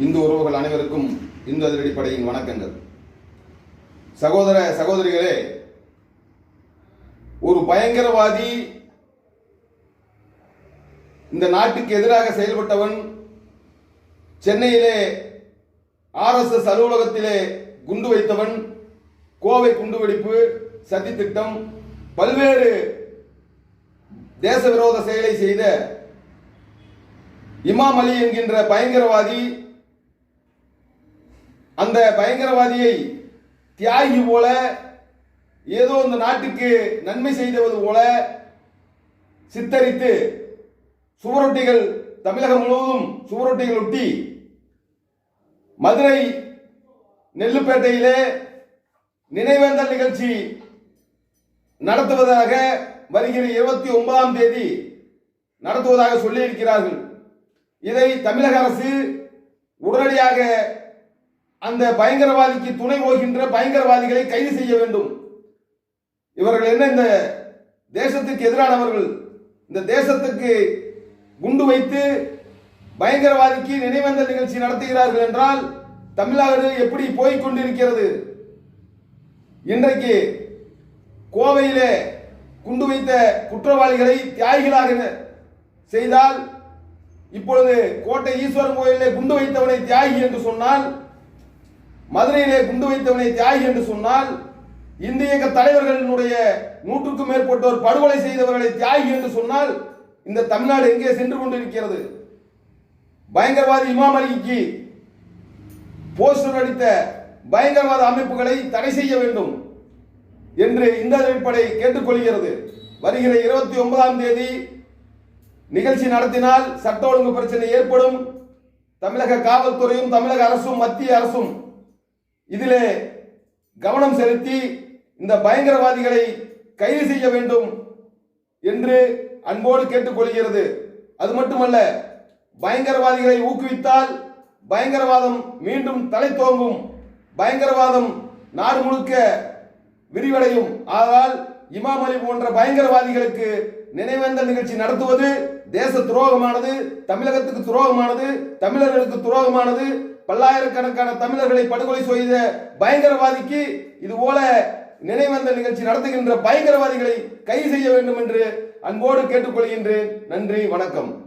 இந்து உறவுகள் அனைவருக்கும் இந்து அதிரடிப்படையின் வணக்கங்கள். சகோதர சகோதரிகளே ஒரு பயங்கரவாதி இந்த நாட்டுக்கு எதிராக செயல்பட்டவன் சென்னையிலே ஆர்எஸ்எஸ் அலுவலகத்திலே குண்டு வைத்தவன் கோவை குண்டுவெடிப்பு சதி திட்டம் பல்வேறு தேச விரோத செயலை செய்த இமாம் அலி என்கின்ற பயங்கரவாதி அந்த பயங்கரவாதியை தியாகி போல ஏதோ இந்த நாட்டுக்கு நன்மை செய்தவது போல சித்தரித்து சுவரொட்டிகள் தமிழகம் முழுவதும் சுவரொட்டிகள் ஒட்டி மதுரை நெல்லுப்பேட்டையிலே நினைவேந்தல் நிகழ்ச்சி நடத்துவதாக வருகிற இருபத்தி ஒன்பதாம் தேதி நடத்துவதாக சொல்லியிருக்கிறார்கள். இதை தமிழக அரசு உடனடியாக அந்த பயங்கரவாதிக்கு துணை போகின்ற பயங்கரவாதிகளை கைது செய்ய வேண்டும். இவர்கள் என்ன இந்த தேசத்துக்கு எதிரானவர்கள்? இந்த தேசத்துக்கு குண்டு வைத்து பயங்கரவாதிக்கு நினைவந்த நிகழ்ச்சி நடத்துகிறார்கள் என்றால் தமிழ்நாடு எப்படி போய்கொண்டிருக்கிறது இன்றைக்கு கோவையிலே குண்டு வைத்த குற்றவாளிகளை தியாகிகளாக செய்தால் இப்பொழுது கோட்டை ஈஸ்வரன் கோயிலே குண்டு வைத்தவனை தியாகி என்று சொன்னால் மதுரையிலே குண்டு வைத்தவனை தியாகி என்று சொன்னால் இந்திய இயக்க தலைவர்களினுடைய நூற்றுக்கும் மேற்பட்டோர் படுகொலை செய்தவர்களை தியாகி என்று சொன்னால் இந்த தமிழ்நாடு எங்கே சென்று கொண்டிருக்கிறது? பயங்கரவாதி இமாம் அலிக்கு போஸ்டர் அடித்த பயங்கரவாத அமைப்புகளை தடை செய்ய வேண்டும் என்று இந்த அடிப்படை கேட்டுக்கொள்கிறது. வருகிற இருபத்தி ஒன்பதாம் தேதி நிகழ்ச்சி நடத்தினால் சட்ட ஒழுங்கு பிரச்சனை ஏற்படும். தமிழக காவல்துறையும் தமிழக அரசும் மத்திய அரசும் இதிலே கவனம் செலுத்தி இந்த பயங்கரவாதிகளை கைது செய்ய வேண்டும் என்று அன்போடு கேட்டுக்கொள்கிறது. அது மட்டுமல்ல பயங்கரவாதிகளை ஊக்குவித்தால் பயங்கரவாதம் மீண்டும் தலை தோங்கும் பயங்கரவாதம் நாடு முழுக்க விரிவடையும். ஆனால் இமாம் அலி போன்ற பயங்கரவாதிகளுக்கு நினைவேந்தல் நிகழ்ச்சி நடத்துவது தேச துரோகமானது தமிழகத்துக்கு துரோகமானது தமிழர்களுக்கு துரோகமானது. பல்லாயிரக்கணக்கான தமிழர்களை படுகொலை செய்த பயங்கரவாதிக்கு இது போல நினைவேந்தல் நிகழ்ச்சி நடத்துகின்ற பயங்கரவாதிகளை கைது செய்ய வேண்டும் என்று அன்போடு கேட்டுக்கொள்கின்றேன். நன்றி வணக்கம்.